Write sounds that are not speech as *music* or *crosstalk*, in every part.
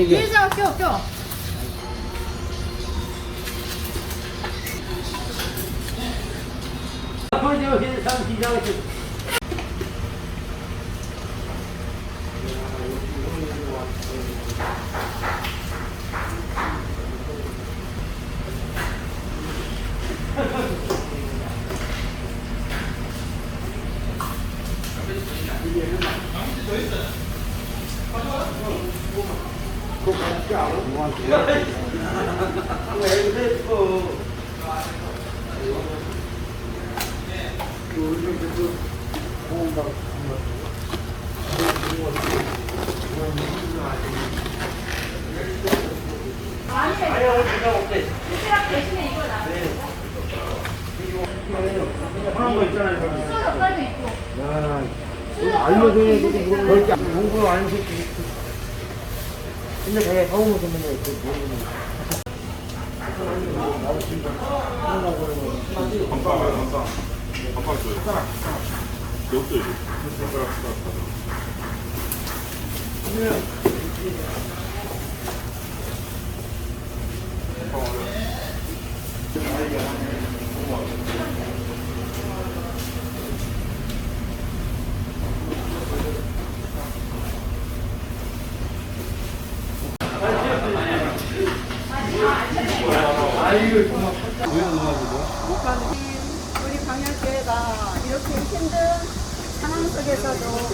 세 개. 일상 껴, 껴. 젓갈도 있고. 알려줘야 되지 공부 안 시키고 근데 저게 서울에서 맨날 그 모르는 건강하게 건강. 건강 줘요. 여기도 이제. 우리 광역교회가 이렇게 힘든 상황 속에서도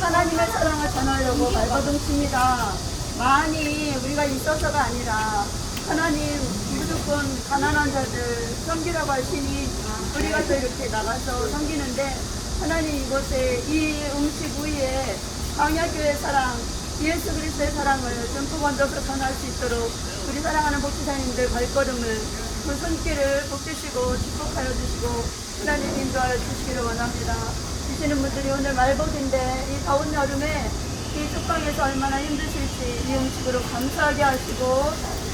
하나님의 사랑을 전하려고 발버둥칩니다. 많이 우리가 있어서가 아니라 하나님 무조건 가난한 자들 섬기라고 하시니 우리가 또 이렇게 나가서 섬기는데 하나님 이곳에 이 음식 위에 광야교회 사랑 예수 그리스도의 사랑을 듬뿍 얹어서 전할 수 있도록 우리 사랑하는 목사님들 발걸음을 그 손길을 복주시고 축복하여 주시고 하나님 인도하여 주시기를 원합니다. 주시는 분들이 오늘 말복인데 이 더운 여름에 이 tuk방에서 얼마나 힘드실지 이 음식으로 감사하게 하시고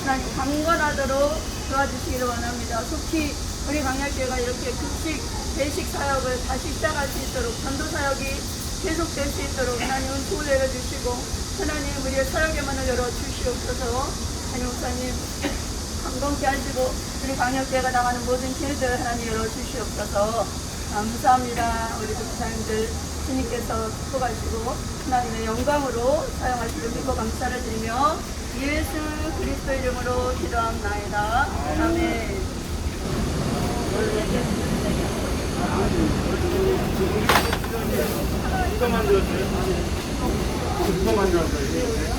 하나님 강건하도록 도와주시기를 원합니다. 속히 우리 강약교회가 이렇게 급식 배식 사역을 다시 시작할 수 있도록 전도 사역이 계속될 수 있도록 하나님 은총을 내려주시고 하나님 우리의 사역의 문을 열어 주시옵소서 하나님 목사님 건강케 하시고 우리 광역교회가 나가는 모든 길들 하나님 열어 주시옵소서 감사합니다 우리 목사님들 주님께서 축복하시고 하나님의 영광으로 사용하시길 믿고 감사를 드리며 예수 그리스도 이름으로 기도합나이다 아멘 누가 만들었어요? 누가 만들었어요?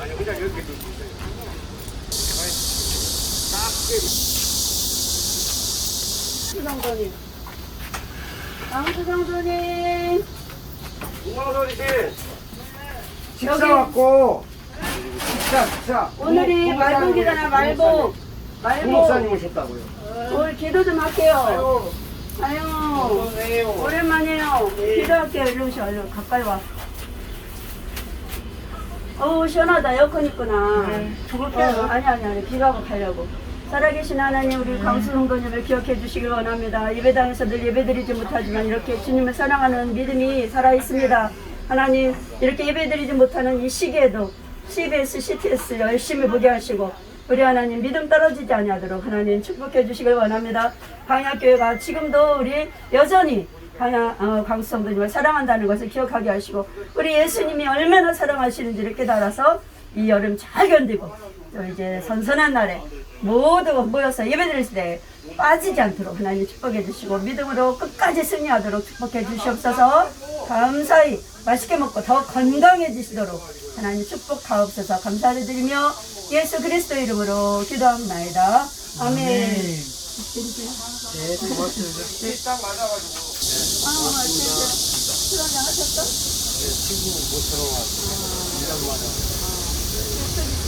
아니 그냥 이렇게 강수성도님. 동방소리 씨 식사 왔고. 식사 식사. 오늘이 말복이잖아 말복. 말복. 목사님 오셨다고요. 오늘 기도 좀 할게요. 아유. 오랜만이에요. 기도할게요. 일로 오셔 일로 가까이 와. 어우 시원하다. 에어컨 있구나. 어, 아니 아니 아니. 비가고 가려고 살아계신 하나님 우리 강수홍도님을 기억해 주시길 원합니다. 예배당에서 늘 예배드리지 못하지만 이렇게 주님을 사랑하는 믿음이 살아있습니다. 하나님 이렇게 예배드리지 못하는 이 시기에도 CBS, CTS 열심히 보게 하시고 우리 하나님 믿음 떨어지지 아니하도록 하나님 축복해 주시길 원합니다. 광야교회가 지금도 우리 여전히 강야, 어, 사랑한다는 것을 기억하게 하시고 우리 예수님이 얼마나 사랑하시는지를 깨달아서 이 여름 잘 견디고 또 이제 선선한 날에 모두 모여서 예배드릴 때 빠지지 않도록 하나님 축복해 주시고 믿음으로 끝까지 승리하도록 축복해 주시옵소서. 감사히 맛있게 먹고 더 건강해지시도록 하나님 축복하옵소서. 감사를 드리며 예수 그리스도 이름으로 기도합나이다. 아멘. 네 고맙습니다. 아, 맞습니다. 술 한잔 하셨어?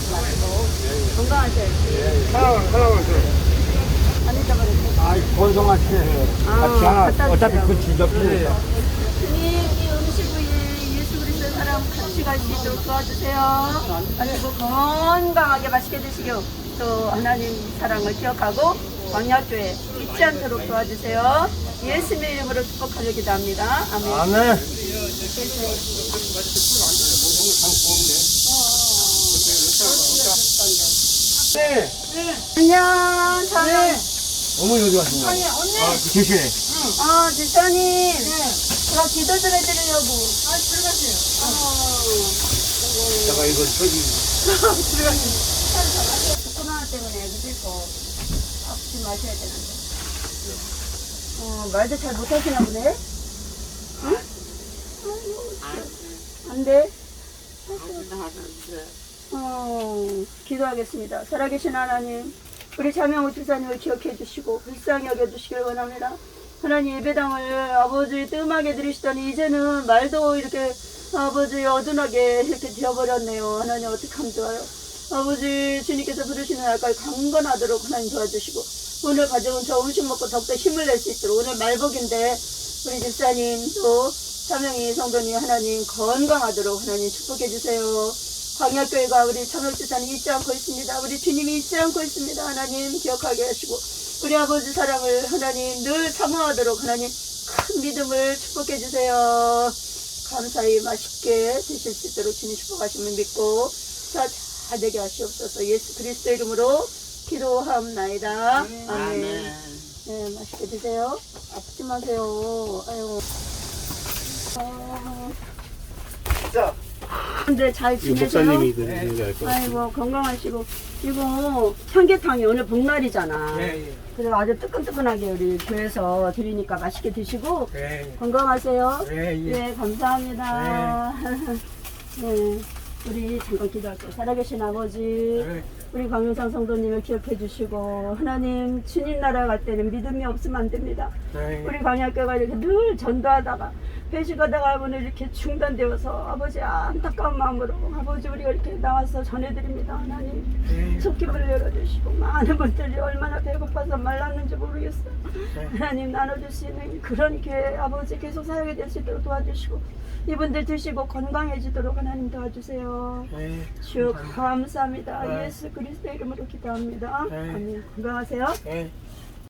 사랑 안. 아 아, 같이 하나 갖다 어차피 주세요. 그 지적이에요 주님, 이 음식 위에 예수 그리스도의 사랑 같이 갈 수 있도록 도와주세요. 그리고 건강하게 맛있게 드시고 또 하나님 사랑을 기억하고 광야교회 잊지 않도록 도와주세요. 예수님의 이름으로 축복하려 기도합니다. 아멘. 아멘 네. 안녕, 사랑. 어머니 어디 가신 아니? 언니. 아, 계시네. 어, 집사님. 제가 기도 좀 해드리려고. 아, 들어가세요. 제가 이거 저기 *laughs* 코로나 때문에 그리고 아프지 마셔야 되는데. 어, 말도 잘 못하시나 보네? 응? 안 돼? 어, 기도하겠습니다. 살아계신 하나님, 우리 자명호 주사님을 기억해 주시고 불쌍히 여겨 주시길 원합니다. 하나님 예배당을 아버지 뜸하게 드리시더니 이제는 말도 이렇게 아버지 어둔하게 이렇게 되어버렸네요. 하나님 어떻게 하면 좋아요. 아버지 주님께서 부르시는 날까지 강건하도록 하나님 도와주시고 오늘 가져온 저 음식 먹고 더욱더 힘을 낼 수 있도록 오늘 말복인데 우리 집사님 또 사명이 성도님 하나님 건강하도록 하나님 축복해 주세요. 광야교회가 우리 참역지사님 잊지 않고 있습니다. 우리 주님이 잊지 않고 있습니다. 하나님 기억하게 하시고 우리 아버지 사랑을 하나님 늘 사모하도록 하나님 큰 믿음을 축복해 주세요. 감사히 맛있게 드실 수 있도록 주님 축복하심을 믿고 자, 잘 되게 하시옵소서 예수 그리스도 이름으로 기도하옵나이다. 아멘. 네, 맛있게 드세요. 아프지 마세요. 아유. 어, 자, 근데 잘 지내세요? 목사님이 드리는 게 알 것 같아요. 아이고 건강하시고 이거 삼계탕이 오늘 복날이잖아. 예, 예. 그래서 아주 뜨끈뜨끈하게 우리 교회에서 드리니까 맛있게 드시고 예, 건강하세요. 예, 예. 네 감사합니다. *laughs* 네 우리 잠깐 기도할게요. 살아계신 아버지. 예. 우리 광영상 성도님을 기억해 주시고 하나님 주님 나라 갈 때는 믿음이 없으면 안 됩니다. 예. 우리 광야교가 이렇게 늘 전도하다가 회식하다가 오늘 이렇게 중단되어서 아버지 안타까운 마음으로 아버지 우리가 이렇게 나와서 전해드립니다 하나님 예. 속기문을 열어주시고 많은 분들이 얼마나 배고파서 말랐는지 모르겠어요 네. 하나님 나눠줄 수 있는 그런 기회 아버지 계속 사역이 될 수 있도록 도와주시고 이분들 드시고 건강해지도록 하나님 도와주세요 예. 주 감사합니다 네. 예수 그리스도 이름으로 기도합니다 네. 아멘 건강하세요 예.